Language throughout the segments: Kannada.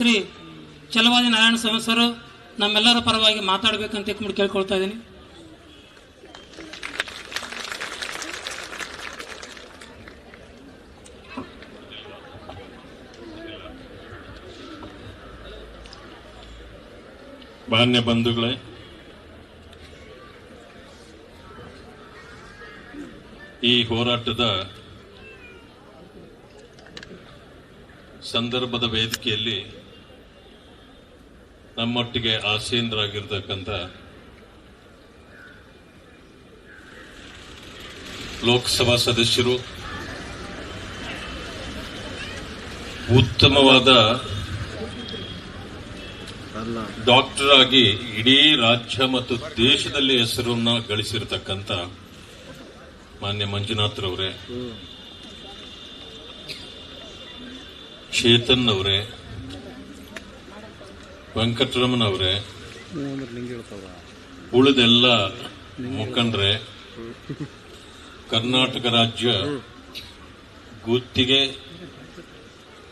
ಶ್ರೀ ಚಲವಾದಿ ನಾರಾಯಣ ಸ್ವಾಮಿ ನಮ್ಮೆಲ್ಲರ ಪರವಾಗಿ ಮಾತಾಡಬೇಕಂತ ಕೇಳ್ಕೊಳ್ತಾ ಇದ್ದೀನಿ. ಮಾನ್ಯ ಬಂಧುಗಳೇ, ಈ ಹೋರಾಟದ ಸಂದರ್ಭದ ವೇದಿಕೆಯಲ್ಲಿ ನಮ್ಮೊಟ್ಟಿಗೆ ಆಸೀನರಾಗಿರ್ತಕ್ಕಂಥ ಲೋಕಸಭಾ ಸದಸ್ಯರು ಉತ್ತಮವಾದ ಡಾಕ್ಟರ್ ಆಗಿ ಇಡೀ ರಾಜ್ಯ ಮತ್ತು ದೇಶದಲ್ಲಿ ಹೆಸರನ್ನ ಗಳಿಸಿರ್ತಕ್ಕಂಥ ಮಾನ್ಯ ಮಂಜುನಾಥ್ ರವರೇ ಚೇತನ್ ಅವರೇ ವೆಂಕಟರಮಣ ಅವರೇ? ಉಳಿದೆಲ್ಲ ಮುಖಂಡ್ರೆ ಕರ್ನಾಟಕ ರಾಜ್ಯ ಗುತ್ತಿಗೆ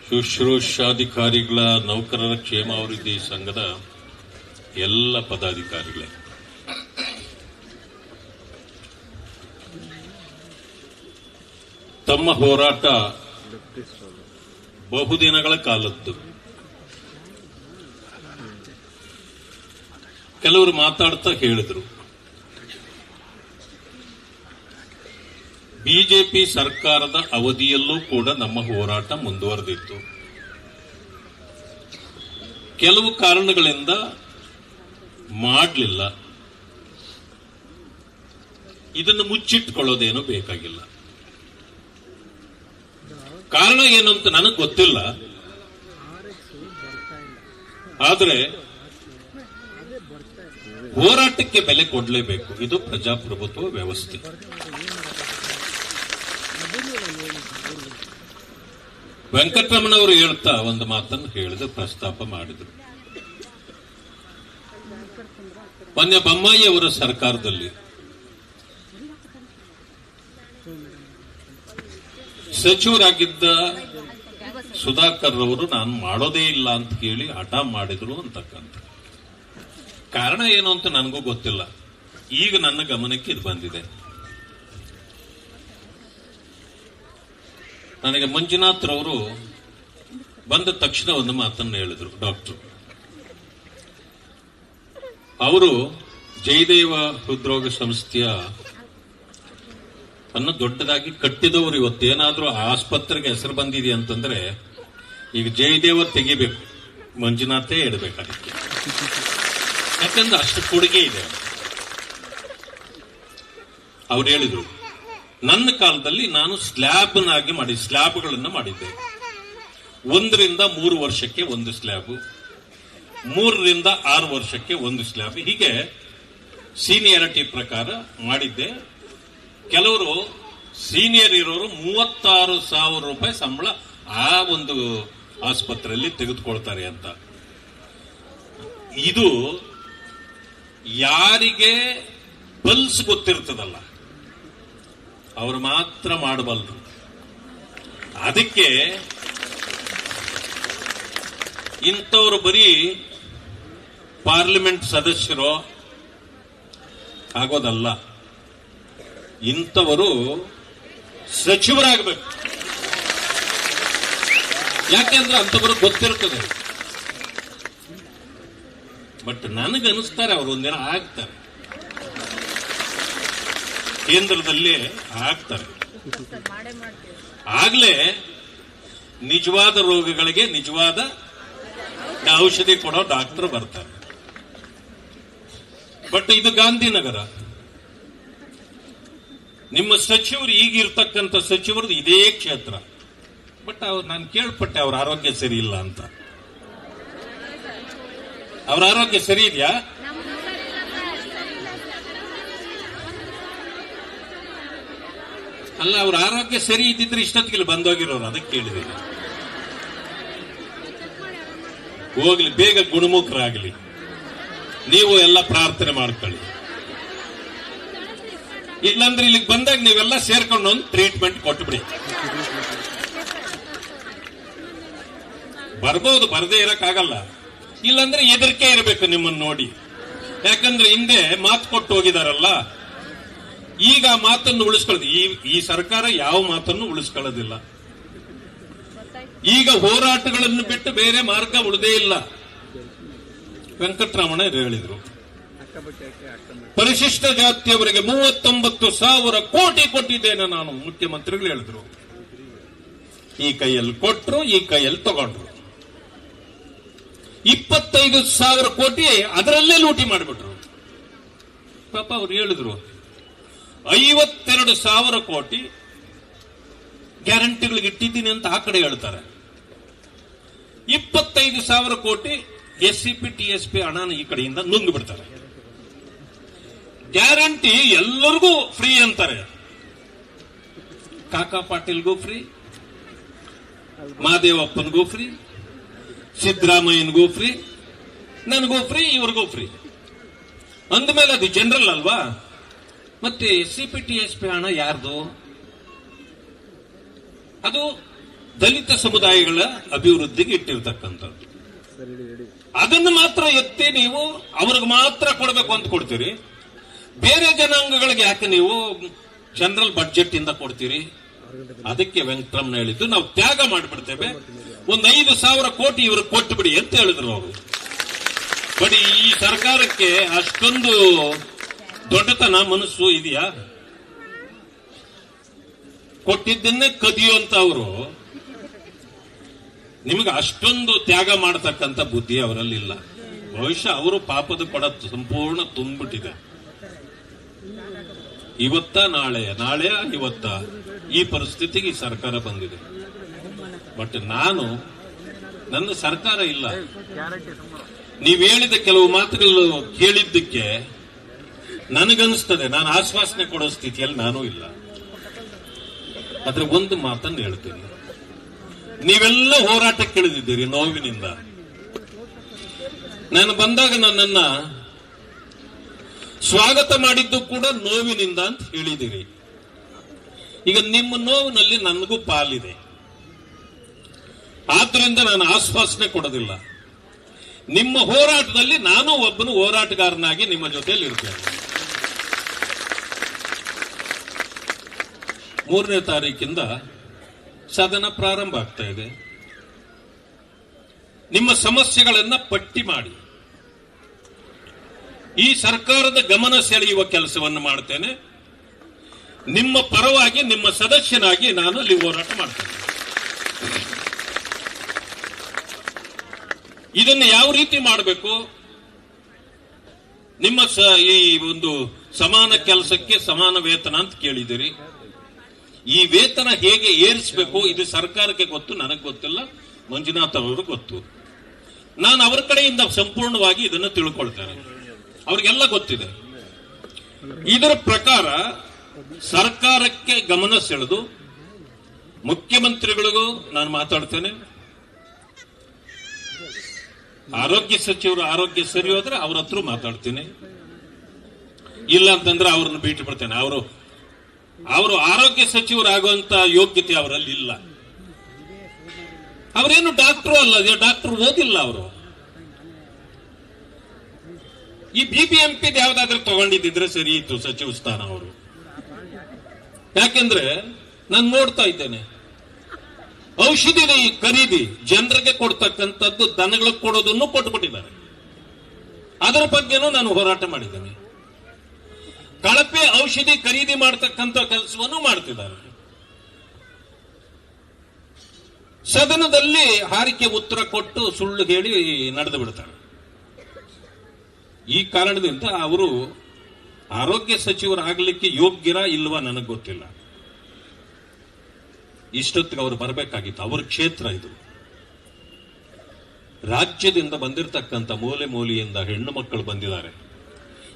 ಶುಶ್ರೂಷಾಧಿಕಾರಿಗಳ ನೌಕರರ ಕ್ಷೇಮಾಭಿವೃದ್ಧಿ ಸಂಘದ ಎಲ್ಲ ಪದಾಧಿಕಾರಿಗಳೇ. ತಮ್ಮ ಹೋರಾಟ ಬಹುದಿನಗಳ ಕಾಲದ್ದು. ಕೆಲವರು ಮಾತಾಡ್ತಾ ಹೇಳಿದ್ರು. ಬಿಜೆಪಿ ಸರ್ಕಾರದ ಅವಧಿಯಲ್ಲೂ ಕೂಡ ನಮ್ಮ ಹೋರಾಟ ಮುಂದುವರೆದಿತ್ತು. ಕೆಲವು ಕಾರಣಗಳಿಂದ ಮಾಡಲಿಲ್ಲ. ಇದನ್ನು ಮುಚ್ಚಿಟ್ಕೊಳ್ಳೋದೇನು ಬೇಕಾಗಿಲ್ಲ. ಕಾರಣ ಏನು ಅಂತ ನನಗೆ ಗೊತ್ತಿಲ್ಲ. ಆದರೆ ಹೋರಾಟಕ್ಕೆ ಬೆಲೆ ಕೊಡಲೇಬೇಕು. ಇದು ಪ್ರಜಾಪ್ರಭುತ್ವ ವ್ಯವಸ್ಥೆ. ವೆಂಕಟರಮಣವರು ಹೇಳ್ತಾ ಒಂದು ಮಾತನ್ನು ಹೇಳಿದ, ಪ್ರಸ್ತಾಪ ಮಾಡಿದರು. ಮೊನ್ನೆ ಬೊಮ್ಮಾಯಿ ಅವರ ಸರ್ಕಾರದಲ್ಲಿ ಸಚಿವರಾಗಿದ್ದ ಸುಧಾಕರ್ ಅವರು, ನಾನು ಮಾಡೋದೇ ಇಲ್ಲ ಅಂತ ಕೇಳಿ ಹಠ ಮಾಡಿದ್ರು ಅಂತಕ್ಕಂಥ ಕಾರಣ ಏನು ಅಂತ ನನಗೂ ಗೊತ್ತಿಲ್ಲ. ಈಗ ನನ್ನ ಗಮನಕ್ಕೆ ಇದು ಬಂದಿದೆ. ನನಗೆ ಮಂಜುನಾಥ್ ರವರು ಬಂದ ತಕ್ಷಣ ಒಂದು ಮಾತನ್ನು ಹೇಳಿದ್ರು ಡಾಕ್ಟರ್. ಅವರು ಜಯದೇವ ಹೃದ್ರೋಗ ಸಂಸ್ಥೆಯ ಅನ್ನು ದೊಡ್ಡದಾಗಿ ಕಟ್ಟಿದವರು ಇವತ್ತು. ಏನಾದರೂ ಆಸ್ಪತ್ರೆಗೆ ಹೆಸರು ಬಂದಿದೆ ಅಂತಂದ್ರೆ ಈಗ ಜಯದೇವ ತೆಗಿಬೇಕು. ಮಂಜುನಾಥೇ ಇಡಬೇಕಾಗಿತ್ತು. ಯಾಕಂದ್ರೆ ಅಷ್ಟು ಕೊಡುಗೆ ಇದೆ. ಅವ್ರು ಹೇಳಿದ್ರು, ನನ್ನ ಕಾಲದಲ್ಲಿ ನಾನು ಸ್ಲ್ಯಾಬ್ನಾಗಿ ಮಾಡಿ, ಸ್ಲ್ಯಾಬ್ಗಳನ್ನು ಮಾಡಿದ್ದೆ. ಒಂದರಿಂದ ಮೂರು ವರ್ಷಕ್ಕೆ ಒಂದು ಸ್ಲ್ಯಾಬ್, ಮೂರರಿಂದ ಆರು ವರ್ಷಕ್ಕೆ ಒಂದು ಸ್ಲ್ಯಾಬ್. ಹೀಗೆ ಸೀನಿಯರಿಟಿ ಪ್ರಕಾರ ಮಾಡಿದ್ದೆ. ಕೆಲವರು ಸೀನಿಯರ್ ಇರೋರು ಮೂವತ್ತಾರು ಸಾವಿರ ರೂಪಾಯಿ ಸಂಬಳ ಆ ಒಂದು ಆಸ್ಪತ್ರೆಯಲ್ಲಿ ತೆಗೆದುಕೊಳ್ತಾರೆ ಅಂತ. ಇದು ಯಾರಿಗೆ ಪಲ್ಸ್ ಗೊತ್ತಿರ್ತದಲ್ಲ, ಅವರು ಮಾತ್ರ ಮಾಡಬಲ್ಲರು ಅದಕ್ಕೆ ಇಂಥವ್ರು ಬರೀ ಪಾರ್ಲಿಮೆಂಟ್ ಸದಸ್ಯರು ಆಗೋದಲ್ಲ. ಇಂಥವರು ಸಚಿವರಾಗಬೇಕು. ಯಾಕೆಂದ್ರೆ ಅಂಥವರು ಗೊತ್ತಿರ್ತದೆ. ಬಟ್ ನನಗನ್ನಿಸ್ತಾರೆ, ಅವರು ಒಂದಿನ ಆಗ್ತಾರೆ. ಕೇಂದ್ರದಲ್ಲಿ ಆಗ್ತಾರೆ. ಆಗ್ಲೇ ನಿಜವಾದ ರೋಗಗಳಿಗೆ ನಿಜವಾದ ಔಷಧಿ ಕೊಡೋ ಡಾಕ್ಟರ್ ಬರ್ತಾರೆ. ಬಟ್ ಇದು ಗಾಂಧಿನಗರ. ನಿಮ್ಮ ಸಚಿವರು ಈಗಿರ್ತಕ್ಕಂಥ ಸಚಿವರದು ಇದೇ ಕ್ಷೇತ್ರ. ಬಟ್ ಅವ್ರು, ನಾನು ಕೇಳ್ಪಟ್ಟೆ, ಅವ್ರ ಆರೋಗ್ಯ ಸರಿ ಇಲ್ಲ ಅಂತ. ಅವ್ರ ಆರೋಗ್ಯ ಸರಿ ಇದೆಯಾ? ಅಲ್ಲ, ಅವ್ರ ಆರೋಗ್ಯ ಸರಿ ಇದ್ದಿದ್ರೆ ಇಷ್ಟೊತ್ತಿಗೆ ಬಂದೋಗಿರೋರು, ಅದಕ್ಕೆ ಕೇಳಿದೆ. ಹೋಗ್ಲಿ, ಬೇಗ ಗುಣಮುಖರಾಗಲಿ. ನೀವು ಎಲ್ಲ ಪ್ರಾರ್ಥನೆ ಮಾಡ್ಕೊಳ್ಳಿ. ಇಲ್ಲಾಂದ್ರೆ ಇಲ್ಲಿಗೆ ಬಂದಾಗ ನೀವೆಲ್ಲ ಸೇರ್ಕೊಂಡು ಒಂದು ಟ್ರೀಟ್ಮೆಂಟ್ ಕೊಟ್ಬಿಡಿ. ಬರ್ಬೋದು, ಬರದೇ ಇರಕ್ಕಾಗಲ್ಲ. ಇಲ್ಲಾಂದ್ರೆ ಹೆದರಿಕೆ ಇರಬೇಕು ನಿಮ್ಮನ್ನು ನೋಡಿ. ಯಾಕಂದ್ರೆ ಹಿಂದೆ ಮಾತು ಕೊಟ್ಟು ಹೋಗಿದಾರಲ್ಲ, ಈಗ ಮಾತನ್ನು ಉಳಿಸ್ಕೊಳ್ಳೋದು. ಈ ಈ ಸರ್ಕಾರ ಯಾವ ಮಾತನ್ನು ಉಳಿಸ್ಕೊಳ್ಳೋದಿಲ್ಲ. ಈಗ ಹೋರಾಟಗಳನ್ನು ಬಿಟ್ಟು ಬೇರೆ ಮಾರ್ಗ ಉಳಿದೇ ಇಲ್ಲ. ವೆಂಕಟರಮಣ ಹೇಳಿದ್ರು. ಪರಿಶಿಷ್ಟ ಜಾತಿಯವರಿಗೆ ಮೂವತ್ತೊಂಬತ್ತು ಸಾವಿರ ಕೋಟಿ ಕೊಟ್ಟಿದ್ದೇನೆ ನಾನು, ಮುಖ್ಯಮಂತ್ರಿಗಳು ಹೇಳಿದ್ರು. ಈ ಕೈಯಲ್ಲಿ ಕೊಟ್ಟರು ಈ ಕೈಯಲ್ಲಿ ತಗೊಂಡ್ರು. ಇಪ್ಪತ್ತೈದು ಸಾವಿರ ಕೋಟಿ ಅದರಲ್ಲೇ ಲೂಟಿ ಮಾಡಿಬಿಟ್ರು. ಪಾಪ ಅವ್ರು ಹೇಳಿದ್ರು, ಐವತ್ತೆರಡು ಸಾವಿರ ಕೋಟಿ ಗ್ಯಾರಂಟಿಗಳಿಗೆ ಇಟ್ಟಿದ್ದೀನಿ ಅಂತ ಆ ಕಡೆ ಹೇಳ್ತಾರೆ. ಇಪ್ಪತ್ತೈದು ಸಾವಿರ ಕೋಟಿ S C P, T S P ಹಣನ ಈ ಕಡೆಯಿಂದ ನುಂಗ್ ಬಿಡ್ತಾರೆ. ಗ್ಯಾರಂಟಿ ಎಲ್ಲರಿಗೂ ಫ್ರೀ ಅಂತಾರೆ. ಕಾಕಾ ಪಾಟೀಲ್ಗೂ ಫ್ರೀ ಮಹಾದೇವಪ್ಪನಿಗೂ ಫ್ರೀ ಸಿದ್ದರಾಮಯ್ಯನಿಗೂ ಫ್ರೀ ನನಗೂ ಫ್ರೀ ಇವ್ರಿಗೂ ಫ್ರೀ ಅಂದಮೇಲೆ ಅದು ಜನರಲ್ ಅಲ್ವಾ? ಮತ್ತೆ C P T S P ಹಣ ಯಾರ್ದು? ಅದು ದಲಿತ ಸಮುದಾಯಗಳ ಅಭಿವೃದ್ಧಿಗೆ ಇಟ್ಟಿರ್ತಕ್ಕಂಥದ್ದು. ಅದನ್ನು ಮಾತ್ರ ಎತ್ತಿ ನೀವು ಅವ್ರಿಗೆ ಮಾತ್ರ ಕೊಡಬೇಕು ಅಂತ ಕೊಡ್ತೀರಿ. ಬೇರೆ ಜನಾಂಗಗಳಿಗೆ ಯಾಕೆ ನೀವು ಜನರಲ್ ಬಡ್ಜೆಟ್ ಇಂದ ಕೊಡ್ತೀರಿ? ಅದಕ್ಕೆ ವೆಂಕಟರಮಣ ಹೇಳಿದ್ದು, ನಾವು ತ್ಯಾಗ ಮಾಡಿಬಿಡ್ತೇವೆ. ಒಂದ್ ಐದು ಸಾವಿರ ಕೋಟಿ ಇವರು ಕೊಟ್ಟು ಬಿಡಿ ಅಂತ ಹೇಳಿದ್ರು ಅವರು. ಬಡಿ, ಈ ಸರ್ಕಾರಕ್ಕೆ ಅಷ್ಟೊಂದು ದೊಡ್ಡತನ ಮನಸ್ಸು ಇದೆಯಾ? ಕೊಟ್ಟಿದ್ದನ್ನೇ ಕದಿಯುವಂತ ಅವರು. ನಿಮಗೆ ಅಷ್ಟೊಂದು ತ್ಯಾಗ ಮಾಡತಕ್ಕಂತ ಬುದ್ಧಿ ಅವರಲ್ಲಿ ಇಲ್ಲ. ಬಹುಶಃ ಅವರು ಪಾಪದ ಪಡ ಸಂಪೂರ್ಣ ತುಂಬಿಟ್ಟಿದೆ ಇವತ್ತ ನಾಳೆ ನಾಳೆ ಇವತ್ತ? ಈ ಪರಿಸ್ಥಿತಿಗೆ ಸರ್ಕಾರ ಬಂದಿದೆ. ಬಟ್ ನಾನು, ನನ್ನ ಸರ್ಕಾರ ಇಲ್ಲ. ನೀವು ಹೇಳಿದ ಕೆಲವು ಮಾತುಗಳು ಕೇಳಿದ್ದಕ್ಕೆ ನನಗನ್ನಿಸ್ತದೆ. ನಾನು ಆಶ್ವಾಸನೆ ಕೊಡೋ ಸ್ಥಿತಿಯಲ್ಲಿ ನಾನು ಇಲ್ಲ. ಆದ್ರೆ ಒಂದು ಮಾತನ್ನು ಹೇಳ್ತೀನಿ. ನೀವೆಲ್ಲ ಹೋರಾಟಕ್ಕೆ ಇಳಿದಿದ್ದೀರಿ ನೋವಿನಿಂದ. ನಾನು ಬಂದಾಗ ನನ್ನನ್ನ ಸ್ವಾಗತ ಮಾಡಿದ್ದು ಕೂಡ ನೋವಿನಿಂದ ಅಂತ ಹೇಳಿದಿರಿ ಈಗ ನಿಮ್ಮ ನೋವಿನಲ್ಲಿ ನನಗೂ ಪಾಲಿದೆ. ಆದ್ರಿಂದ ನಾನು ಆಶ್ವಾಸನೆ ಕೊಡೋದಿಲ್ಲ. ನಿಮ್ಮ ಹೋರಾಟದಲ್ಲಿ ನಾನು ಒಬ್ಬನು ಹೋರಾಟಗಾರನಾಗಿ ನಿಮ್ಮ ಜೊತೆಯಲ್ಲಿ ಇರ್ತೇನೆ. ಮೂರನೇ ತಾರೀಕಿಂದ ಸದನ ಪ್ರಾರಂಭ ಆಗ್ತಾ ಇದೆ. ನಿಮ್ಮ ಸಮಸ್ಯೆಗಳನ್ನ ಪಟ್ಟಿ ಮಾಡಿ. ಈ ಸರ್ಕಾರದ ಗಮನ ಸೆಳೆಯುವ ಕೆಲಸವನ್ನು ಮಾಡ್ತೇನೆ. ನಿಮ್ಮ ಪರವಾಗಿ, ನಿಮ್ಮ ಸದಸ್ಯನಾಗಿ ನಾನು ಅಲ್ಲಿ ಹೋರಾಟ ಮಾಡ್ತೇನೆ. ಇದನ್ನು ಯಾವ ರೀತಿ ಮಾಡಬೇಕು? ನಿಮ್ಮ ಈ ಒಂದು ಸಮಾನ ಕೆಲಸಕ್ಕೆ ಸಮಾನ ವೇತನ ಅಂತ ಕೇಳಿದಿರಿ ಈ ವೇತನ ಹೇಗೆ ಏರಿಸಬೇಕು, ಇದು ಸರ್ಕಾರಕ್ಕೆ ಗೊತ್ತು, ನನಗೆ ಗೊತ್ತಿಲ್ಲ. ಮಂಜುನಾಥ್ ಅವರು ಗೊತ್ತು. ನಾನು ಅವರ ಕಡೆಯಿಂದ ಸಂಪೂರ್ಣವಾಗಿ ಇದನ್ನು ತಿಳ್ಕೊಳ್ತೇನೆ. ಅವ್ರಿಗೆಲ್ಲ ಗೊತ್ತಿದೆ. ಇದರ ಪ್ರಕಾರ ಸರ್ಕಾರಕ್ಕೆ ಗಮನ ಸೆಳೆದು ಮುಖ್ಯಮಂತ್ರಿಗಳಿಗೂ ನಾನು ಮಾತಾಡ್ತೇನೆ. ಆರೋಗ್ಯ ಸಚಿವರು ಆರೋಗ್ಯ ಸರಿ ಹೋದ್ರೆ ಅವ್ರ ಹತ್ರ ಮಾತಾಡ್ತೀನಿ. ಇಲ್ಲ ಅಂತಂದ್ರೆ ಅವ್ರನ್ನ ಭೇಟಿ ಬಿಡ್ತೇನೆ ಅವರು ಅವರು ಆರೋಗ್ಯ ಸಚಿವರಾಗುವಂತ ಯೋಗ್ಯತೆ ಅವರಲ್ಲಿ ಇಲ್ಲ. ಅವರೇನು ಡಾಕ್ಟರ್ ಅಲ್ಲ ಡಾಕ್ಟರ್ ಓದಿಲ್ಲ ಅವರು. ಈ ಬಿಬಿಎಂಪಿ ಯಾವ್ದಾದ್ರೂ ತಗೊಂಡಿದ್ದಿದ್ರೆ ಸರಿ ಇತ್ತು ಸಚಿವ ಸ್ಥಾನ ಅವರು. ಯಾಕೆಂದ್ರೆ ನಾನು ನೋಡ್ತಾ ಇದ್ದೇನೆ. ಔಷಧಿ ಖರೀದಿ ಜನರಿಗೆ ಕೊಡ್ತಕ್ಕಂಥದ್ದು ದನಗಳಿಗೆ ಕೊಡೋದನ್ನು ಕೊಟ್ಬಿಟ್ಟಿದ್ದಾರೆ. ಅದರ ಬಗ್ಗೆನೂ ನಾನು ಹೋರಾಟ ಮಾಡಿದ್ದೇನೆ. ಕಳಪೆ ಔಷಧಿ ಖರೀದಿ ಮಾಡತಕ್ಕಂಥ ಕೆಲಸವನ್ನು ಮಾಡ್ತಿದ್ದಾರೆ. ಸದನದಲ್ಲಿ ಹಾರಿಕೆ ಉತ್ತರ ಕೊಟ್ಟು ಸುಳ್ಳು ಹೇಳಿ ನಡೆದು ಬಿಡ್ತಾರೆ. ಈ ಕಾರಣದಿಂದ ಅವರು ಆರೋಗ್ಯ ಸಚಿವರಾಗಲಿಕ್ಕೆ ಯೋಗ್ಯರ ಇಲ್ವಾ ನನಗೆ ಗೊತ್ತಿಲ್ಲ. ಇಷ್ಟೊತ್ತಿಗೆ ಅವರು ಬರಬೇಕಾಗಿತ್ತು. ಅವ್ರ ಕ್ಷೇತ್ರ ಇದು. ರಾಜ್ಯದಿಂದ ಬಂದಿರತಕ್ಕಂಥ ಮೂಲೆ ಮೂಲೆಯಿಂದ ಹೆಣ್ಣು ಮಕ್ಕಳು ಬಂದಿದ್ದಾರೆ.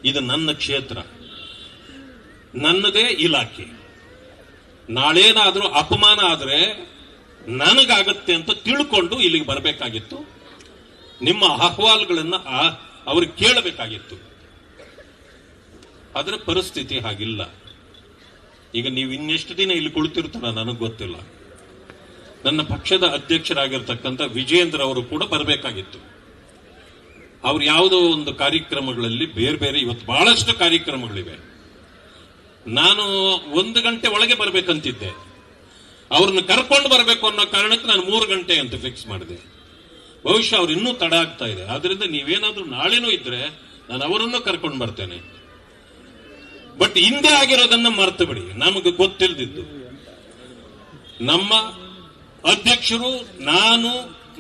ಇದು ನನ್ನ ಕ್ಷೇತ್ರ. ನನ್ನದೇ ಇಲಾಖೆ. ನಾಳೇನಾದರೂ ಅಪಮಾನ ಆದರೆ ನನಗಾಗತ್ತೆ ಅಂತ ತಿಳ್ಕೊಂಡು ಇಲ್ಲಿಗೆ ಬರಬೇಕಾಗಿತ್ತು. ನಿಮ್ಮ ಅಹವಾಲುಗಳನ್ನು ಅವರು ಅವ್ರಿಗೆ ಕೇಳಬೇಕಾಗಿತ್ತು. ಅದರ ಪರಿಸ್ಥಿತಿ ಹಾಗಿಲ್ಲ. ಈಗ ನೀವು ಇನ್ನೆಷ್ಟು ದಿನ ಇಲ್ಲಿ ಕುಳಿತಿರ್ತಾರ ನನಗೆ ಗೊತ್ತಿಲ್ಲ. ನನ್ನ ಪಕ್ಷದ ಅಧ್ಯಕ್ಷರಾಗಿರ್ತಕ್ಕಂಥ ವಿಜಯೇಂದ್ರ ಅವರು ಕೂಡ ಬರಬೇಕಾಗಿತ್ತು. ಅವ್ರು ಯಾವುದೋ ಒಂದು ಕಾರ್ಯಕ್ರಮಗಳಲ್ಲಿ ಬೇರೆ ಬೇರೆ ಇವತ್ತು ಬಹಳಷ್ಟು ಕಾರ್ಯಕ್ರಮಗಳಿವೆ. ನಾನು ಒಂದು ಗಂಟೆ ಒಳಗೆ ಬರಬೇಕಂತಿದ್ದೆ. ಅವ್ರನ್ನ ಕರ್ಕೊಂಡು ಬರಬೇಕು ಅನ್ನೋ ಕಾರಣಕ್ಕೆ ನಾನು ಮೂರು ಗಂಟೆ ಅಂತ ಫಿಕ್ಸ್ ಮಾಡಿದೆ. ಬಹುಶಃ ಅವ್ರು ಇನ್ನೂ ತಡ ಆಗ್ತಾ ಇದೆ. ಆದ್ರಿಂದ ನೀವೇನಾದ್ರೂ ನಾಳೆನೂ ಇದ್ರೆ ನಾನು ಅವರನ್ನು ಕರ್ಕೊಂಡು ಬರ್ತೇನೆ. ಬಟ್ ಹಿಂದೆ ಆಗಿರೋದನ್ನ ಮರೆತು ಬಿಡಿ. ನಮಗೆ ಗೊತ್ತಿಲ್ದಿದ್ದು. ನಮ್ಮ ಅಧ್ಯಕ್ಷರು, ನಾನು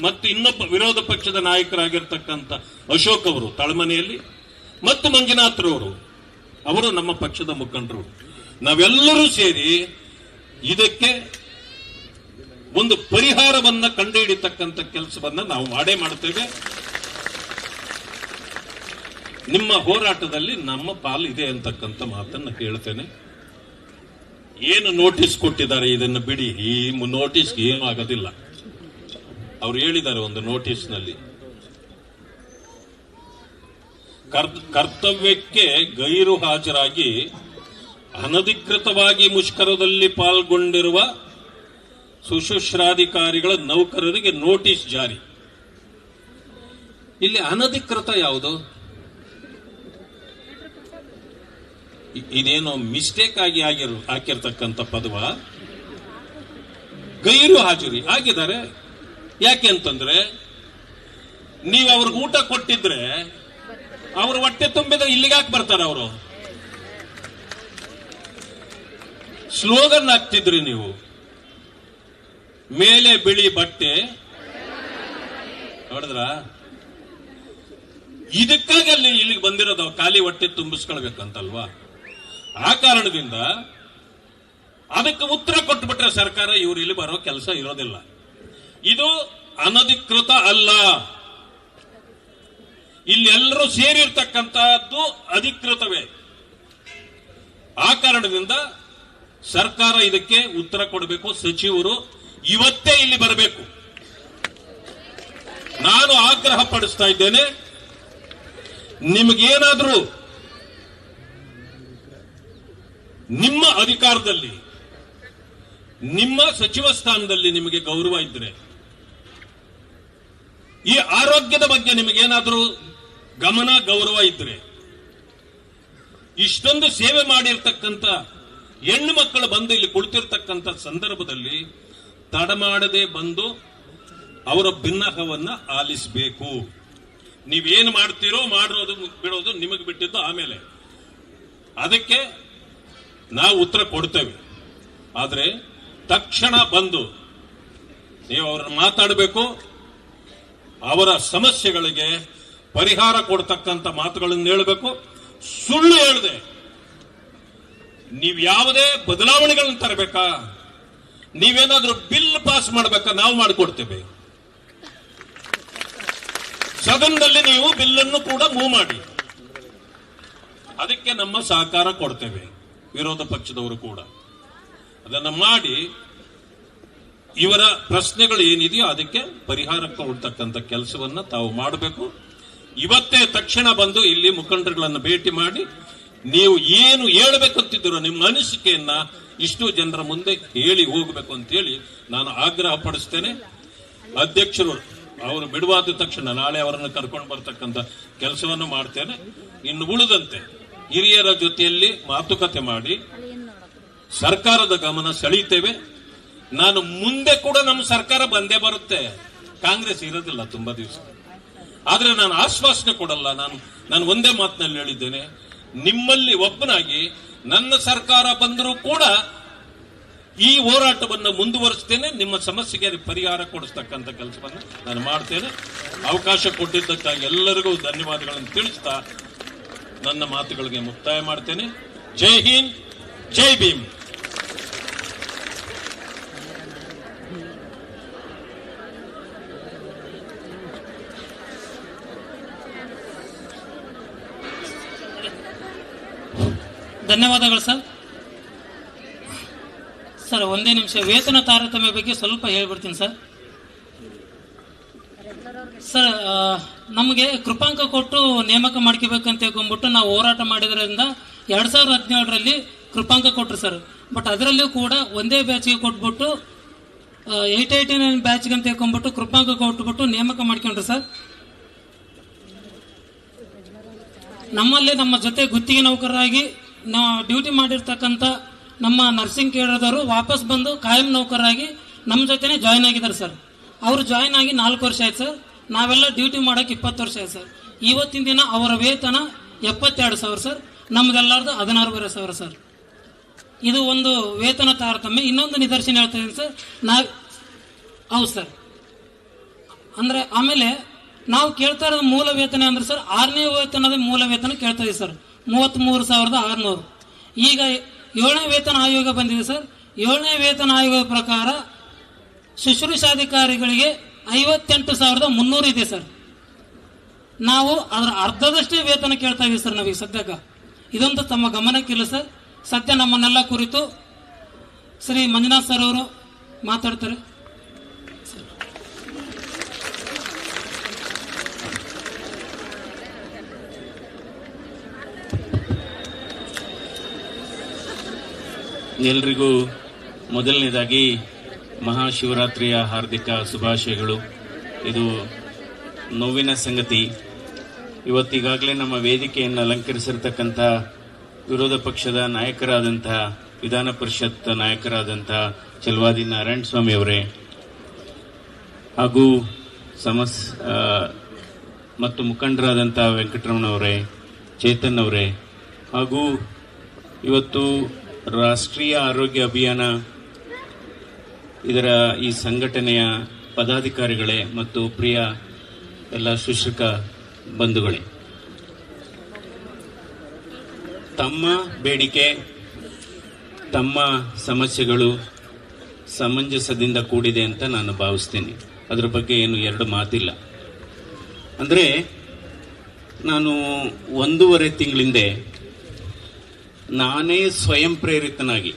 ಮತ್ತು ಇನ್ನೊಬ್ಬ ವಿರೋಧ ಪಕ್ಷದ ನಾಯಕರಾಗಿರ್ತಕ್ಕಂಥ ಅಶೋಕ್ ಅವರು ತಳಮನೆಯಲ್ಲಿ ಮತ್ತು ಮಂಜುನಾಥ್ರವರು ಅವರು ನಮ್ಮ ಪಕ್ಷದ ಮುಖಂಡರು. ನಾವೆಲ್ಲರೂ ಸೇರಿ ಇದಕ್ಕೆ ಒಂದು ಪರಿಹಾರವನ್ನ ಕಂಡುಹಿಡಿತಕ್ಕಂಥ ಕೆಲಸವನ್ನ ನಾವು ಮಾಡೇ ಮಾಡ್ತೇವೆ. ನಿಮ್ಮ ಹೋರಾಟದಲ್ಲಿ ನಮ್ಮ ಪಾಲು ಇದೆ ಅಂತಕ್ಕಂಥ ಮಾತನ್ನ ಕೇಳ್ತೇನೆ. ಏನು ನೋಟಿಸ್ ಕೊಟ್ಟಿದ್ದಾರೆ ಇದನ್ನು ಬಿಡಿ? ಈ ನೋಟಿಸ್ ಏನು ಆಗೋದಿಲ್ಲ ಅವ್ರು ಹೇಳಿದ್ದಾರೆ ಒಂದು ನೋಟಿಸ್ನಲ್ಲಿ ಕರ್- ಕರ್ತವ್ಯಕ್ಕೆ ಗೈರು ಹಾಜರಾಗಿ, ಅನಧಿಕೃತವಾಗಿ ಮುಷ್ಕರದಲ್ಲಿ ಪಾಲ್ಗೊಂಡಿರುವ ಸುಶುಶ್ರಾಧಿಕಾರಿಗಳ ನೌಕರರಿಗೆ ನೋಟಿಸ್ ಜಾರಿ. ಇಲ್ಲಿ ಅನಧಿಕೃತ ಯಾವುದು? ಇದೇನೋ ಮಿಸ್ಟೇಕ್ ಆಗಿ ಆಗಿರ್, ಹಾಕಿರ್ತಕ್ಕಂಥ ಪದವ. ಗೈರು ಹಾಜರಿ ಆಗಿದ್ದಾರೆ. ಯಾಕೆ ಅಂತಂದ್ರೆ, ನೀವು ಅವ್ರಿಗೆ ಊಟ ಕೊಟ್ಟಿದ್ರೆ, ಅವ್ರ ಹೊಟ್ಟೆ ತುಂಬಿದ್ರೆ ಇಲ್ಲಿಗೆ ಯಾಕೆ ಬರ್ತಾರೆ ಅವರು? ಸ್ಲೋಗನ್ ಹಾಕ್ತಿದ್ರಿ ನೀವು. ಮೇಲೆ ಬಿಳಿ ಬಟ್ಟೆ. ನೋಡಿದ್ರ? ಇದಕ್ಕಾಗಿ ಅಲ್ಲಿ ಇಲ್ಲಿಗೆ ಬಂದಿರೋದು ಖಾಲಿ ಹೊಟ್ಟೆ ತುಂಬಿಸ್ಕೊಳ್ಬೇಕಂತಲ್ವಾ? ಆ ಕಾರಣದಿಂದ ಅದಕ್ಕೆ ಉತ್ತರ ಕೊಟ್ಟುಬಿಟ್ರೆ ಸರ್ಕಾರ ಇವ್ರು ಇಲ್ಲಿ ಬರೋ ಕೆಲಸ ಇರೋದಿಲ್ಲ. ಇದು ಅನಧಿಕೃತ ಅಲ್ಲ. ಇಲ್ಲೆಲ್ಲರೂ ಸೇರಿರ್ತಕ್ಕಂತಹದ್ದು ಅಧಿಕೃತವೇ. ಆ ಕಾರಣದಿಂದ ಸರ್ಕಾರ ಇದಕ್ಕೆ ಉತ್ತರ ಕೊಡಬೇಕು. ಸಚಿವರು ಇವತ್ತೇ ಇಲ್ಲಿ ಬರಬೇಕು. ನಾನು ಆಗ್ರಹ ಪಡಿಸ್ತಾ ಇದ್ದೇನೆ, ನಿಮಗೇನಾದ್ರೂ ನಿಮ್ಮ ಅಧಿಕಾರದಲ್ಲಿ, ನಿಮ್ಮ ಸಚಿವ ಸ್ಥಾನದಲ್ಲಿ ನಿಮಗೆ ಗೌರವ ಇದ್ರೆ, ಈ ಆರೋಗ್ಯದ ಬಗ್ಗೆ ನಿಮಗೇನಾದರೂ ಗಮನ, ಗೌರವ ಇದ್ರೆ, ಇಷ್ಟೊಂದು ಸೇವೆ ಮಾಡಿರ್ತಕ್ಕಂಥ ಹೆಣ್ಣು ಮಕ್ಕಳು ಬಂದು ಇಲ್ಲಿ ಕುಳಿತಿರ್ತಕ್ಕಂಥ ಸಂದರ್ಭದಲ್ಲಿ ತಡಮಾಡದೆ ಬಂದು ಅವರ ಭಿನ್ನಹವನ್ನ ಆಲಿಸಬೇಕು. ನೀವೇನು ಮಾಡ್ತೀರೋ, ಮಾಡಿರೋದು, ಬಿಡೋದು ನಿಮಗೆ ಬಿಟ್ಟಿದ್ದು ಆಮೇಲೆ. ಅದಕ್ಕೆ ನಾವು ಉತ್ತರ ಕೊಡ್ತೇವೆ. ಆದರೆ ತಕ್ಷಣ ಬಂದು ನೀವು ಅವ್ರನ್ನ ಮಾತಾಡಬೇಕು, ಅವರ ಸಮಸ್ಯೆಗಳಿಗೆ ಪರಿಹಾರ ಕೊಡ್ತಕ್ಕಂಥ ಮಾತುಗಳನ್ನು ಹೇಳಬೇಕು. ಸುಳ್ಳು ಹೇಳದೆ, ನೀವು ಯಾವುದೇ ಬದಲಾವಣೆಗಳನ್ನು ತರಬೇಕಾ? ನೀವೇನಾದ್ರೂ ಬಿಲ್ ಪಾಸ್ ಮಾಡಬೇಕಾ? ನಾವು ಮಾಡಿಕೊಡ್ತೇವೆ. ಸದನದಲ್ಲಿ ನೀವು ಬಿಲ್ಲನ್ನು ಕೂಡ ಮೂವ್ ಮಾಡಿ. ಅದಕ್ಕೆ ನಮ್ಮ ಸಹಕಾರ ಕೊಡ್ತೇವೆ. ವಿರೋಧ ಪಕ್ಷದವರು ಕೂಡ. ಅದನ್ನು ಮಾಡಿ ಇವರ ಪ್ರಶ್ನೆಗಳು ಏನಿದೆಯೋ ಅದಕ್ಕೆ ಪರಿಹಾರ ಕೊಡ್ತಕ್ಕಂಥ ಕೆಲಸವನ್ನ ತಾವು ಮಾಡಬೇಕು. ಇವತ್ತೇ ತಕ್ಷಣ ಬಂದು ಇಲ್ಲಿ ಮುಖಂಡರುಗಳನ್ನು ಭೇಟಿ ಮಾಡಿ ನೀವು ಏನು ಹೇಳ್ಬೇಕಂತಿದ್ದೀರೋ ನಿಮ್ಮ ಅನಿಸಿಕೆಯನ್ನ ಇಷ್ಟು ಜನರ ಮುಂದೆ ಹೇಳಿ ಹೋಗಬೇಕು ಅಂತೇಳಿ ನಾನು ಆಗ್ರಹ ಪಡಿಸ್ತೇನೆ. ಅಧ್ಯಕ್ಷರು, ಅವರು ಬಿಡುವಾದ ತಕ್ಷಣ ನಾಳೆ ಅವರನ್ನು ಕರ್ಕೊಂಡು ಬರ್ತಕ್ಕಂಥ ಕೆಲಸವನ್ನು ಮಾಡ್ತೇನೆ. ಇನ್ನು ಉಳಿದಂತೆ ಹಿರಿಯರ ಜೊತೆಯಲ್ಲಿ ಮಾತುಕತೆ ಮಾಡಿ ಸರ್ಕಾರದ ಗಮನ ಸೆಳೀತೇವೆ ನಾನು ಮುಂದೆ ಕೂಡ ನಮ್ಮ ಸರ್ಕಾರ ಬಂದೇ ಬರುತ್ತೆ. ಕಾಂಗ್ರೆಸ್ ಇರೋದಿಲ್ಲ ತುಂಬಾ ದಿವಸ. ಆದ್ರೆ ನಾನು ಆಶ್ವಾಸನೆ ಕೊಡಲ್ಲ. ನಾನು ನಾನು ಒಂದೇ ಮಾತಿನಲ್ಲಿ ಹೇಳಿದ್ದೇನೆ. ನಿಮ್ಮಲ್ಲಿ ಒಬ್ಬನಾಗಿ ನನ್ನ ಸರ್ಕಾರ ಬಂದರೂ ಕೂಡ ಈ ಹೋರಾಟವನ್ನು ಮುಂದುವರಿಸ್ತೇನೆ. ನಿಮ್ಮ ಸಮಸ್ಯೆಗೆ ಪರಿಹಾರ ಕೊಡಿಸ್ತಕ್ಕಂಥ ಕೆಲಸವನ್ನು ನಾನು ಮಾಡ್ತೇನೆ. ಅವಕಾಶ ಕೊಟ್ಟಿದ್ದಕ್ಕಾಗಿ ಎಲ್ಲರಿಗೂ ಧನ್ಯವಾದಗಳನ್ನು ತಿಳಿಸ್ತಾ ನನ್ನ ಮಾತುಗಳಿಗೆ ಮುಕ್ತಾಯ ಮಾಡ್ತೇನೆ. ಜೈ ಹಿಂದ್, ಜೈ ಭೀಮ್. ಧನ್ಯವಾದಗಳು ಸರ್. ಸರ್, ಒಂದೇ ನಿಮಿಷ, ವೇತನ ತಾರತಮ್ಯ ಬಗ್ಗೆ ಸ್ವಲ್ಪ ಹೇಳ್ಬಿಡ್ತೀನಿ ಸರ್. ಸರ್ ನಮಗೆ ಕೃಪಾಂಕ ಕೊಟ್ಟು ನೇಮಕ ಮಾಡ್ಕೋಬೇಕಂತ ಹೇಳ್ಕೊಂಡ್ಬಿಟ್ಟು ನಾವು ಹೋರಾಟ ಮಾಡಿದ್ರಿಂದ ಎರಡ್ ಸಾವಿರದ ಹದಿನೇಳರಲ್ಲಿ ಕೃಪಾಂಕ ಕೊಟ್ಟರು ಸರ್. ಬಟ್ ಅದರಲ್ಲೂ ಕೂಡ ಒಂದೇ ಬ್ಯಾಚ್ಗೆ ಕೊಟ್ಬಿಟ್ಟು ಏಯ್ಟ್ ಏಯ್ಟಿ ನೈನ್ ಬ್ಯಾಚ್ಗೆ ಅಂತ ಹೇಳ್ಕೊಂಡ್ಬಿಟ್ಟು ಕೃಪಾಂಕ ಕೊಟ್ಬಿಟ್ಟು ನೇಮಕ ಮಾಡ್ಕೊಂಡ್ರು ಸರ್. ನಮ್ಮಲ್ಲಿ ನಮ್ಮ ಜೊತೆ ಗುತ್ತಿಗೆ ನೌಕರರಾಗಿ ನಾವು ಡ್ಯೂಟಿ ಮಾಡಿರ್ತಕ್ಕಂಥ ನಮ್ಮ ನರ್ಸಿಂಗ್ ಕೇಳೋದವರು ವಾಪಸ್ ಬಂದು ಕಾಯಂ ನೌಕರರಾಗಿ ನಮ್ಮ ಜೊತೆನೇ ಜಾಯ್ನ್ ಆಗಿದ್ದಾರೆ ಸರ್. ಅವರು ಜಾಯ್ನ್ ಆಗಿ ನಾಲ್ಕು ವರ್ಷ ಆಯ್ತು ಸರ್. ನಾವೆಲ್ಲ ಡ್ಯೂಟಿ ಮಾಡೋಕೆ ಇಪ್ಪತ್ತು ವರ್ಷ ಸರ್. ಇವತ್ತಿನ ದಿನ ಅವರ ವೇತನ ಎಪ್ಪತ್ತೆರಡು ಸಾವಿರ ಸರ್. ನಮ್ದೆಲ್ಲರದು ಹದಿನಾರೂವರೆ ಸಾವಿರ ಸರ್. ಇದು ಒಂದು ವೇತನ ತಾರತಮ್ಯ. ಇನ್ನೊಂದು ನಿದರ್ಶನ ಹೇಳ್ತಾ ಇದ್ದೀನಿ ಸರ್. ನಾವು ಹೌದು ಸರ್. ಅಂದರೆ ಆಮೇಲೆ ನಾವು ಕೇಳ್ತಾ ಇರೋದು ಮೂಲ ವೇತನ ಅಂದ್ರೆ ಸರ್, ಆರನೇ ವೇತನದ ಮೂಲ ವೇತನ ಕೇಳ್ತಾ ಇದ್ದೀವಿ ಸರ್. ಮೂವತ್ತ್ ಮೂರು ಸಾವಿರದ ಆರುನೂರು. ಈಗ ಏಳನೇ ವೇತನ ಆಯೋಗ ಬಂದಿದೆ ಸರ್. ಏಳನೇ ವೇತನ ಆಯೋಗದ ಪ್ರಕಾರ ಶುಶ್ರೂಷಾಧಿಕಾರಿಗಳಿಗೆ ಐವತ್ತೆಂಟು ಸಾವಿರದ ಮುನ್ನೂರು ಇದೆ ಸರ್. ನಾವು ಅದರ ಅರ್ಧದಷ್ಟೇ ವೇತನ ಕೇಳ್ತಾ ಇದೀವಿ ಸರ್ ನಾವೀಗ ಸದ್ಯಕ್ಕೆ. ಇದೊಂದು ತಮ್ಮ ಗಮನಕ್ಕಿಲ್ಲ ಸರ್. ಸದ್ಯ ನಮ್ಮನ್ನೆಲ್ಲ ಕುರಿತು ಶ್ರೀ ಮಂಜುನಾಥ್ ಸರ್ ಅವರು ಮಾತಾಡ್ತಾರೆ. ಎಲ್ರಿಗೂ ಮೊದಲನೇದಾಗಿ ಮಹಾಶಿವರಾತ್ರಿಯ ಹಾರ್ದಿಕ ಶುಭಾಶಯಗಳು. ಇದು ನೋವಿನ ಸಂಗತಿ. ಇವತ್ತಿಗಾಗಲೇ ನಮ್ಮ ವೇದಿಕೆಯನ್ನು ಅಲಂಕರಿಸಿರ್ತಕ್ಕಂಥ ವಿರೋಧ ಪಕ್ಷದ ನಾಯಕರಾದಂಥ ವಿಧಾನ ಪರಿಷತ್ ನಾಯಕರಾದಂಥ ಚಲವಾದಿ ನಾರಾಯಣ ಸ್ವಾಮಿ ಅವರೇ, ಹಾಗೂ ಸಮಸ್ ಮತ್ತು ಮುಖಂಡರಾದಂಥ ವೆಂಕಟರಮಣವರೇ ಚೇತನ್ ಅವರೇ, ಹಾಗೂ ಇವತ್ತು ರಾಷ್ಟ್ರೀಯ ಆರೋಗ್ಯ ಅಭಿಯಾನ ಇದರ ಈ ಸಂಘಟನೆಯ ಪದಾಧಿಕಾರಿಗಳೇ ಮತ್ತು ಪ್ರಿಯ ಎಲ್ಲ ಶುಶ್ರೂಷಕ ಬಂಧುಗಳೇ. ತಮ್ಮ ಬೇಡಿಕೆ, ತಮ್ಮ ಸಮಸ್ಯೆಗಳು ಸಮಂಜಸದಿಂದ ಕೂಡಿದೆ ಅಂತ ನಾನು ಭಾವಿಸ್ತೀನಿ. ಅದರ ಬಗ್ಗೆ ಏನು ಎರಡು ಮಾತಿಲ್ಲ. ಅಂದರೆ ನಾನು ಒಂದೂವರೆ ತಿಂಗಳಿಂದೆ ನಾನೇ ಸ್ವಯಂ ಪ್ರೇರಿತನಾಗಿ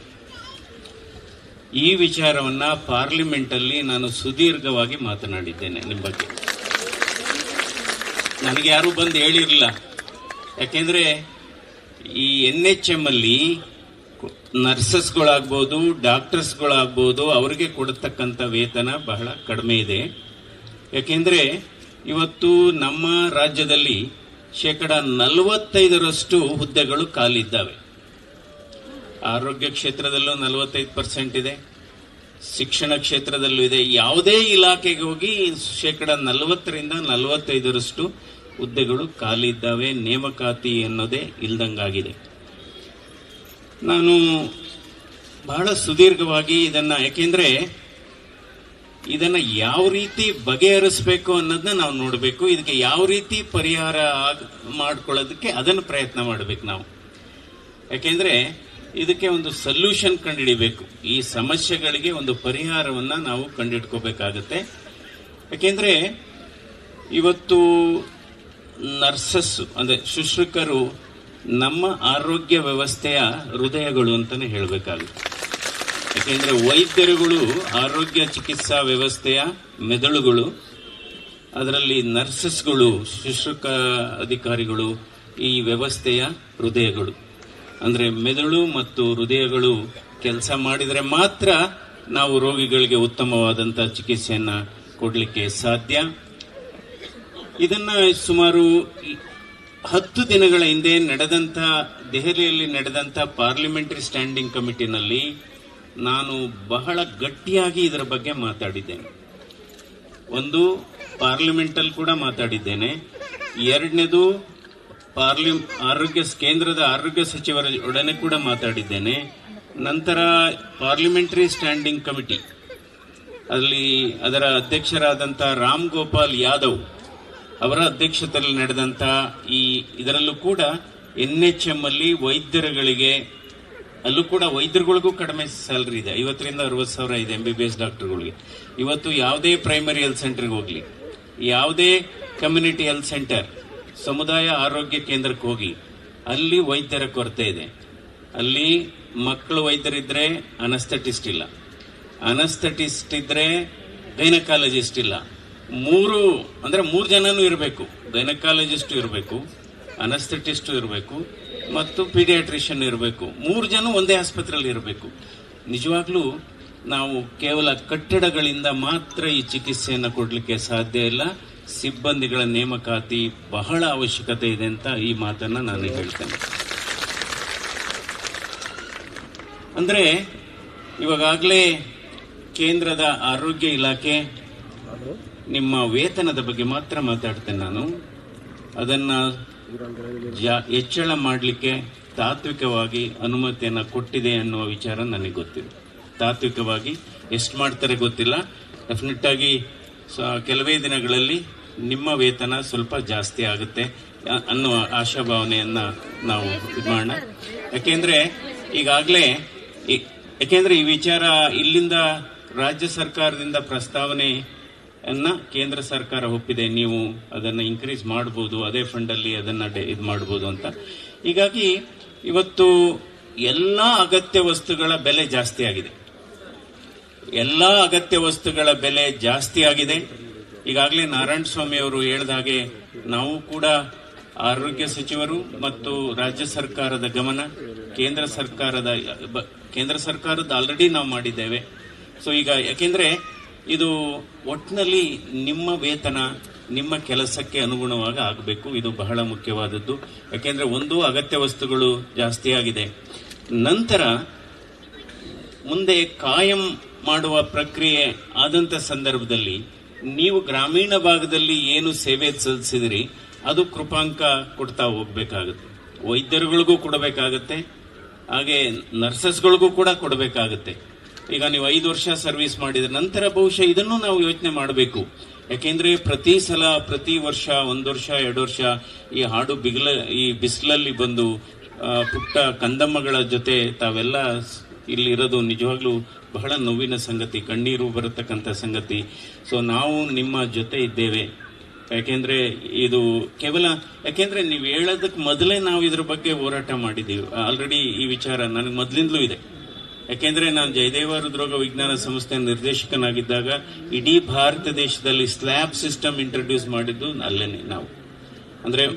ಈ ವಿಚಾರವನ್ನ ಪಾರ್ಲಿಮೆಂಟಲ್ಲಿ ನಾನು ಸುದೀರ್ಘವಾಗಿ ಮಾತನಾಡಿದ್ದೇನೆ ನಿಮ್ಮ ಬಗ್ಗೆ. ನನಗೆ ಯಾರು ಬಂದು ಹೇಳಿರಲಿಲ್ಲ. ಯಾಕೆಂದ್ರೆ ಈ ಎನ್ ಎಚ್ ಎಂ ಅಲ್ಲಿ ನರ್ಸಸ್ಗಳಾಗ್ಬೋದು, ಡಾಕ್ಟರ್ಸ್ಗಳಾಗ್ಬೋದು ಅವರಿಗೆ ಕೊಡತಕ್ಕಂಥ ವೇತನ ಬಹಳ ಕಡಿಮೆ ಇದೆ. ಯಾಕೆಂದರೆ ಇವತ್ತು ನಮ್ಮ ರಾಜ್ಯದಲ್ಲಿ ಶೇಕಡ ನಲವತ್ತೈದರಷ್ಟು ಹುದ್ದೆಗಳು ಖಾಲಿದ್ದಾವೆ ಆರೋಗ್ಯ ಕ್ಷೇತ್ರದಲ್ಲೂ ನಲವತ್ತೈದು ಪರ್ಸೆಂಟ್ ಇದೆ. ಶಿಕ್ಷಣ ಕ್ಷೇತ್ರದಲ್ಲೂ ಇದೆ. ಯಾವುದೇ ಇಲಾಖೆಗೆ ಹೋಗಿ ಶೇಕಡ ನಲವತ್ತರಿಂದ ನಲವತ್ತೈದರಷ್ಟು ಹುದ್ದೆಗಳು ಖಾಲಿ ಇದ್ದಾವೆ. ನೇಮಕಾತಿ ಅನ್ನೋದೇ ಇಲ್ದಂಗಾಗಿದೆ. ನಾನು ಬಹಳ ಸುದೀರ್ಘವಾಗಿ ಇದನ್ನ, ಯಾಕೆಂದರೆ ಇದನ್ನ ಯಾವ ರೀತಿ ಬಗೆಹರಿಸಬೇಕು ಅನ್ನೋದನ್ನ ನಾವು ನೋಡಬೇಕು. ಇದಕ್ಕೆ ಯಾವ ರೀತಿ ಪರಿಹಾರ ಮಾಡ್ಕೊಳ್ಳೋದಕ್ಕೆ ಅದನ್ನು ಪ್ರಯತ್ನ ಮಾಡಬೇಕು ನಾವು. ಯಾಕೆಂದ್ರೆ ಇದಕ್ಕೆ ಒಂದು ಸೊಲ್ಯೂಷನ್ ಕಂಡುಹಿಡಿಬೇಕು. ಈ ಸಮಸ್ಯೆಗಳಿಗೆ ಒಂದು ಪರಿಹಾರವನ್ನ ನಾವು ಕಂಡುಹಿಡ್ಕೋಬೇಕಾಗತ್ತೆ. ಯಾಕೆಂದ್ರೆ ಇವತ್ತು ನರ್ಸಸ್ ಅಂದ್ರೆ ಶುಶ್ರೂಕರು ನಮ್ಮ ಆರೋಗ್ಯ ವ್ಯವಸ್ಥೆಯ ಹೃದಯಗಳು ಅಂತಾನೆ ಹೇಳಬೇಕಾಗುತ್ತೆ. ಯಾಕೆಂದ್ರೆ ವೈದ್ಯರುಗಳು ಆರೋಗ್ಯ ಚಿಕಿತ್ಸಾ ವ್ಯವಸ್ಥೆಯ ಮೆದುಳುಗಳು, ಅದರಲ್ಲಿ ನರ್ಸಸ್ಗಳು, ಶುಶ್ರೂಕ ಅಧಿಕಾರಿಗಳು ಈ ವ್ಯವಸ್ಥೆಯ ಹೃದಯಗಳು. ಅಂದ್ರೆ ಮೆದುಳು ಮತ್ತು ಹೃದಯಗಳು ಕೆಲಸ ಮಾಡಿದರೆ ಮಾತ್ರ ನಾವು ರೋಗಿಗಳಿಗೆ ಉತ್ತಮವಾದಂಥ ಚಿಕಿತ್ಸೆಯನ್ನು ಕೊಡಲಿಕ್ಕೆ ಸಾಧ್ಯ. ಇದನ್ನು ಸುಮಾರು ಹತ್ತು ದಿನಗಳ ಹಿಂದೆ ನಡೆದಂಥ ದೆಹಲಿಯಲ್ಲಿ ನಡೆದಂಥ ಪಾರ್ಲಿಮೆಂಟರಿ ಸ್ಟ್ಯಾಂಡಿಂಗ್ ಕಮಿಟಿನಲ್ಲಿ ನಾನು ಬಹಳ ಗಟ್ಟಿಯಾಗಿ ಇದರ ಬಗ್ಗೆ ಮಾತಾಡಿದ್ದೇನೆ. ಒಂದು ಪಾರ್ಲಿಮೆಂಟಲ್ಲಿ ಕೂಡ ಮಾತಾಡಿದ್ದೇನೆ. ಎರಡನೇದು ಪಾರ್ಲಿ ಆರೋಗ್ಯ ಕೇಂದ್ರದ ಆರೋಗ್ಯ ಸಚಿವರ ಒಡನೆ ಕೂಡ ಮಾತಾಡಿದ್ದೇನೆ. ನಂತರ ಪಾರ್ಲಿಮೆಂಟರಿ ಸ್ಟ್ಯಾಂಡಿಂಗ್ ಕಮಿಟಿ. ಅಲ್ಲಿ ಅದರ ಅಧ್ಯಕ್ಷರಾದಂಥ ರಾಮ್ ಗೋಪಾಲ್ ಯಾದವ್ ಅವರ ಅಧ್ಯಕ್ಷತೆಯಲ್ಲಿ ನಡೆದಂಥ ಈ ಇದರಲ್ಲೂ ಕೂಡ ಎನ್ ಎಚ್ ಎಂ ಅಲ್ಲಿ ವೈದ್ಯರುಗಳಿಗೆ, ಅಲ್ಲೂ ಕೂಡ ವೈದ್ಯರುಗಳಿಗೂ ಕಡಿಮೆ ಸ್ಯಾಲ್ರಿ ಇದೆ. ಐವತ್ತರಿಂದ ಅರವತ್ತು ಸಾವಿರ ಇದೆ ಎಂ ಬಿ ಬಿ ಎಸ್ ಡಾಕ್ಟರ್ಗಳಿಗೆ. ಇವತ್ತು ಯಾವುದೇ ಪ್ರೈಮರಿ ಹೆಲ್ತ್ ಸೆಂಟರ್ಗೆ ಹೋಗಲಿ, ಯಾವುದೇ ಕಮ್ಯುನಿಟಿ ಹೆಲ್ತ್ ಸೆಂಟರ್ ಸಮುದಾಯ ಆರೋಗ್ಯ ಕೇಂದ್ರಕ್ಕೆ ಹೋಗಿ, ಅಲ್ಲಿ ವೈದ್ಯರ ಕೊರತೆ ಇದೆ. ಅಲ್ಲಿ ಮಕ್ಕಳು ವೈದ್ಯರಿದ್ದರೆ ಅನಸ್ಥೆಟಿಸ್ಟ್ ಇಲ್ಲ. ಅನಸ್ಥೆಟಿಸ್ಟ್ ಇದ್ದರೆ ಗೈನಕಾಲಜಿಸ್ಟ್ ಇಲ್ಲ. ಮೂರು, ಅಂದ್ರೆ ಮೂರು ಜನನೂ ಇರಬೇಕು. ಗೈನಕಾಲಜಿಸ್ಟ್ ಇರಬೇಕು ಅನಸ್ಥೆಟಿಸ್ಟ್ ಇರಬೇಕು, ಮತ್ತು ಪೀಡಿಯಾಟ್ರಿಷಿಯನ್ ಇರಬೇಕು. ಮೂರು ಜನ ಒಂದೇ ಆಸ್ಪತ್ರೆಯಲ್ಲಿ ಇರಬೇಕು. ನಿಜವಾಗ್ಲೂ ನಾವು ಕೇವಲ ಕಟ್ಟಡಗಳಿಂದ ಮಾತ್ರ ಈ ಚಿಕಿತ್ಸೆಯನ್ನು ಕೊಡಲಿಕ್ಕೆ ಸಾಧ್ಯ ಇಲ್ಲ. ಸಿಬ್ಬಂದಿಗಳ ನೇಮಕಾತಿ ಬಹಳ ಅವಶ್ಯಕತೆ ಇದೆ ಅಂತ ಈ ಮಾತನ್ನು ನಾನು ಹೇಳ್ತೇನೆ. ಅಂದರೆ ಇವಾಗಲೇ ಕೇಂದ್ರದ ಆರೋಗ್ಯ ಇಲಾಖೆ ನಿಮ್ಮ ವೇತನದ ಬಗ್ಗೆ ಮಾತ್ರ ಮಾತಾಡ್ತೇನೆ ನಾನು. ಅದನ್ನ ಹೆಚ್ಚಳ ಮಾಡಲಿಕ್ಕೆ ತಾತ್ವಿಕವಾಗಿ ಅನುಮತಿಯನ್ನು ಕೊಟ್ಟಿದೆ ಅನ್ನುವ ವಿಚಾರ ನನಗೆ ಗೊತ್ತಿದೆ ತಾತ್ವಿಕವಾಗಿ ಎಷ್ಟು ಮಾಡ್ತಾರೆ ಗೊತ್ತಿಲ್ಲ. ಡೆಫಿನೆಟ್ ಆಗಿ ಕೆಲವೇ ದಿನಗಳಲ್ಲಿ ನಿಮ್ಮ ವೇತನ ಸ್ವಲ್ಪ ಜಾಸ್ತಿ ಆಗುತ್ತೆ ಅನ್ನುವ ಆಶಾಭಾವನೆಯನ್ನು ನಾವು ಇದು ಮಾಡೋಣ. ಯಾಕೆಂದರೆ ಈಗಾಗಲೇ ಯಾಕೆಂದರೆ ಈ ವಿಚಾರ ಇಲ್ಲಿಂದ ರಾಜ್ಯ ಸರ್ಕಾರದಿಂದ ಪ್ರಸ್ತಾವನೆ ಅನ್ನ ಕೇಂದ್ರ ಸರ್ಕಾರ ಒಪ್ಪಿದೆ, ನೀವು ಅದನ್ನು ಇನ್ಕ್ರೀಸ್ ಮಾಡ್ಬೋದು, ಅದೇ ಫಂಡಲ್ಲಿ ಅದನ್ನ ಇದು ಮಾಡ್ಬೋದು ಅಂತ. ಹೀಗಾಗಿ ಇವತ್ತು ಎಲ್ಲ ಅಗತ್ಯ ವಸ್ತುಗಳ ಬೆಲೆ ಜಾಸ್ತಿ ಆಗಿದೆ. ಎಲ್ಲಾ ಅಗತ್ಯ ವಸ್ತುಗಳ ಬೆಲೆ ಜಾಸ್ತಿ ಆಗಿದೆ. ಈಗಾಗಲೇ ನಾರಾಯಣ ಸ್ವಾಮಿ ಅವರು ಹೇಳಿದ ಹಾಗೆ ನಾವು ಕೂಡ ಆರೋಗ್ಯ ಸಚಿವರು ಮತ್ತು ರಾಜ್ಯ ಸರ್ಕಾರದ ಗಮನ, ಕೇಂದ್ರ ಸರ್ಕಾರದ ಕೇಂದ್ರ ಸರ್ಕಾರದ ಆಲ್ರೆಡಿ ನಾವು ಮಾಡಿದ್ದೇವೆ. ಸೊ ಈಗ ಯಾಕೆಂದ್ರೆ ಇದು ಒಟ್ಟಿನಲ್ಲಿ ನಿಮ್ಮ ವೇತನ, ನಿಮ್ಮ ಕೆಲಸಕ್ಕೆ ಅನುಗುಣವಾಗಿ ಆಗಬೇಕು. ಇದು ಬಹಳ ಮುಖ್ಯವಾದದ್ದು. ಯಾಕೆಂದ್ರೆ ಒಂದು ಅಗತ್ಯ ವಸ್ತುಗಳು ಜಾಸ್ತಿ ಆಗಿದೆ. ನಂತರ ಮುಂದೆ ಕಾಯಂ ಮಾಡುವ ಪ್ರಕ್ರಿಯೆ ಆದಂತ ಸಂದರ್ಭದಲ್ಲಿ ನೀವು ಗ್ರಾಮೀಣ ಭಾಗದಲ್ಲಿ ಏನು ಸೇವೆ ಸಲ್ಲಿಸಿದಿರಿ, ಅದು ಕೃಪಾಂಕ ಕೊಡ್ತಾ ಹೋಗ್ಬೇಕಾಗುತ್ತೆ. ವೈದ್ಯರುಗಳಿಗೂ ಕೊಡಬೇಕಾಗತ್ತೆ, ಹಾಗೆ ನರ್ಸಸ್ಗಳಿಗೂ ಕೂಡ ಕೊಡಬೇಕಾಗತ್ತೆ. ಈಗ ನೀವು ಐದು ವರ್ಷ ಸರ್ವಿಸ್ ಮಾಡಿದ ನಂತರ ಬಹುಶಃ ಇದನ್ನು ನಾವು ಯೋಚನೆ ಮಾಡಬೇಕು. ಯಾಕೆಂದ್ರೆ ಪ್ರತಿ ಸಲ, ಪ್ರತಿ ವರ್ಷ, ಒಂದು ವರ್ಷ, ಎರಡು ವರ್ಷ ಈ ಹಾಡು ಬಿಗಿಲ, ಈ ಬಿಸಿಲಲ್ಲಿ ಬಂದು ಪುಟ್ಟ ಕಂದಮ್ಮಗಳ ಜೊತೆ ತಾವೆಲ್ಲ ಸ್- ಇಲ್ಲಿ ಇರೋದು ನಿಜವಾಗ್ಲೂ ಬಹಳ ನೋವಿನ ಸಂಗತಿ, ಕಣ್ಣೀರು ಬರತಕ್ಕಂಥ ಸಂಗತಿ. ಸೊ ನಾವು ನಿಮ್ಮ ಜೊತೆ ಇದ್ದೇವೆ. ಯಾಕೆಂದ್ರೆ ಇದು ಕೇವಲ, ಯಾಕೆಂದ್ರೆ ನೀವು ಹೇಳೋದಕ್ಕೆ ಮೊದಲೇ ನಾವು ಇದ್ರ ಬಗ್ಗೆ ಹೋರಾಟ ಮಾಡಿದ್ದೀವಿ. ಆಲ್ರೆಡಿ ಈ ವಿಚಾರ ನನಗೆ ಮೊದಲಿಂದಲೂ ಇದೆ. ಯಾಕೆಂದ್ರೆ ನಾನು ಜಯದೇವ ಹೃದ್ರೋಗ ವಿಜ್ಞಾನ ಸಂಸ್ಥೆ ನಿರ್ದೇಶಕನಾಗಿದ್ದಾಗ ಇಡೀ ಭಾರತ ದೇಶದಲ್ಲಿ ಸ್ಲ್ಯಾಬ್ ಸಿಸ್ಟಮ್ ಇಂಟ್ರೊಡ್ಯೂಸ್ ಮಾಡಿದ್ದು ಅಲ್ಲೇನೆ ನಾವು. ಅಂದ್ರೆ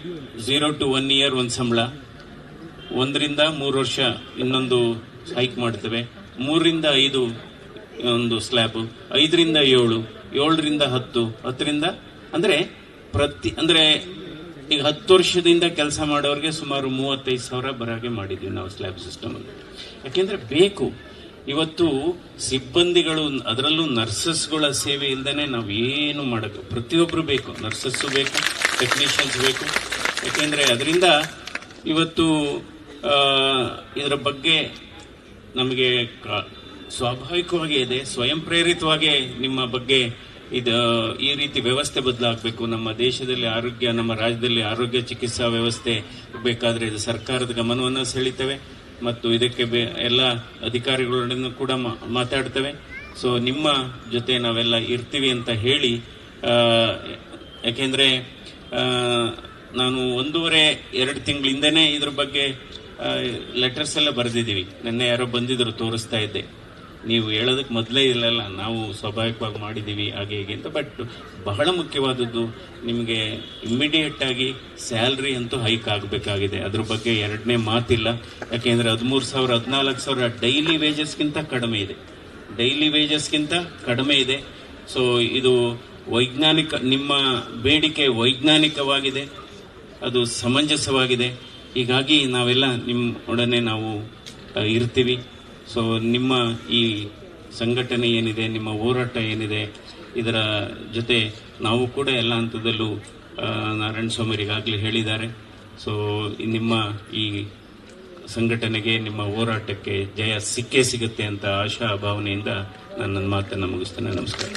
ಝೀರೋ ಟು ಒನ್ ಇಯರ್ ಒಂದು ಸಂಬಳ, ಒಂದರಿಂದ ಮೂರು ವರ್ಷ ಇನ್ನೊಂದು ಹೈಕ್ ಮಾಡ್ತೇವೆ. ಮೂರರಿಂದ ಐದು ಒಂದು ಸ್ಲ್ಯಾಬ್ ಐದರಿಂದ ಏಳು, ಏಳರಿಂದ ಹತ್ತು, ಹತ್ತರಿಂದ ಅಂದರೆ ಪ್ರತಿ ಅಂದರೆ ಈಗ ಹತ್ತು ವರ್ಷದಿಂದ ಕೆಲಸ ಮಾಡೋರಿಗೆ ಸುಮಾರು ಮೂವತ್ತೈದು ಸಾವಿರ ಬರಾಗೆ ಮಾಡಿದ್ವಿ ನಾವು ಸ್ಲ್ಯಾಬ್ ಸಿಸ್ಟಮಲ್ಲಿ ಯಾಕೆಂದರೆ ಯಾಕೆಂದ್ರೆ ಬೇಕು. ಇವತ್ತು ಸಿಬ್ಬಂದಿಗಳು, ಅದರಲ್ಲೂ ನರ್ಸಸ್ಗಳ ಸೇವೆ ಇಲ್ಲದೇ ನಾವು ಏನು ಮಾಡೋದು ಪ್ರತಿಯೊಬ್ಬರು ಬೇಕು. ನರ್ಸಸ್ಸು ಬೇಕು ಟೆಕ್ನಿಷಿಯನ್ಸ್ ಬೇಕು. ಯಾಕೆಂದರೆ ಅದರಿಂದ ಇವತ್ತು ಇದರ ಬಗ್ಗೆ ನಮಗೆ ಸ್ವಾಭಾವಿಕವಾಗಿ ಇದೆ, ಸ್ವಯಂ ಪ್ರೇರಿತವಾಗಿ ನಿಮ್ಮ ಬಗ್ಗೆ ಇದು, ಈ ರೀತಿ ವ್ಯವಸ್ಥೆ ಬದಲಾಗಬೇಕು. ನಮ್ಮ ದೇಶದಲ್ಲಿ ಆರೋಗ್ಯ, ನಮ್ಮ ರಾಜ್ಯದಲ್ಲಿ ಆರೋಗ್ಯ ಚಿಕಿತ್ಸಾ ವ್ಯವಸ್ಥೆ ಬೇಕಾದರೆ ಇದು ಸರ್ಕಾರದ ಗಮನವನ್ನು ಸೆಳೀತೇವೆ ಮತ್ತು ಇದಕ್ಕೆ ಬೆ- ಎಲ್ಲ ಅಧಿಕಾರಿಗಳೊಡನೆ ಕೂಡ ಮಾತಾಡ್ತೇವೆ. ಸೊ ನಿಮ್ಮ ಜೊತೆ ನಾವೆಲ್ಲ ಇರ್ತೀವಿ ಅಂತ ಹೇಳಿ ಯಾಕೆಂದ್ರೆ ನಾನು ಒಂದೂವರೆ, ಎರಡು ತಿಂಗಳಿಂದನೇ ಇದ್ರ ಬಗ್ಗೆ ಲೆಟರ್ಸ್ ಎಲ್ಲ ಬರೆದಿದ್ದೀವಿ. ನಿನ್ನೆ ಯಾರೋ ಬಂದಿದ್ರು, ತೋರಿಸ್ತಾ ಇದ್ದೆ. ನೀವು ಹೇಳೋದಕ್ಕೆ ಮೊದಲೇ ಇಲ್ಲಲ್ಲ, ನಾವು ಸ್ವಾಭಾವಿಕವಾಗಿ ಮಾಡಿದ್ದೀವಿ, ಹಾಗೆ ಹೀಗೆ ಅಂತ. ಬಟ್ ಬಹಳ ಮುಖ್ಯವಾದದ್ದು, ನಿಮಗೆ ಇಮ್ಮಿಡಿಯೇಟ್ ಆಗಿ ಸ್ಯಾಲ್ರಿ ಅಂತೂ ಹೈಕ್ ಆಗಬೇಕಾಗಿದೆ. ಅದ್ರ ಬಗ್ಗೆ ಎರಡನೇ ಮಾತಿಲ್ಲ. ಯಾಕೆಂದರೆ ಹದಿಮೂರು ಸಾವಿರ, ಹದಿನಾಲ್ಕು ಸಾವಿರ ಡೈಲಿ ವೇಜಸ್ಗಿಂತ ಕಡಿಮೆ ಇದೆ. ಡೈಲಿ ವೇಜಸ್ಗಿಂತ ಕಡಿಮೆ ಇದೆ. ಸೊ ಇದು ವೈಜ್ಞಾನಿಕ, ನಿಮ್ಮ ಬೇಡಿಕೆ ವೈಜ್ಞಾನಿಕವಾಗಿದೆ. ಅದು ಸಮಂಜಸವಾಗಿದೆ. ಹೀಗಾಗಿ ನಾವೆಲ್ಲ ನಿಮ್ಮ ಒಡನೆ ನಾವು ಇರ್ತೀವಿ. ಸೊ ನಿಮ್ಮ ಈ ಸಂಘಟನೆ ಏನಿದೆ, ನಿಮ್ಮ ಹೋರಾಟ ಏನಿದೆ, ಇದರ ಜೊತೆ ನಾವು ಕೂಡ ಎಲ್ಲ ಹಂತದಲ್ಲೂ ನಾರಾಯಣ ಸ್ವಾಮಿರಿಗಾಗಲೇ ಹೇಳಿದ್ದಾರೆ. ಸೊ ನಿಮ್ಮ ಈ ಸಂಘಟನೆಗೆ, ನಿಮ್ಮ ಹೋರಾಟಕ್ಕೆ ಜಯ ಸಿಕ್ಕೇ ಸಿಗುತ್ತೆ ಅಂತ ಆಶಾ ಭಾವನೆಯಿಂದ ನಾನು ನನ್ನ ಮಾತನ್ನು ಮುಗಿಸ್ತೇನೆ. ನಮಸ್ಕಾರ.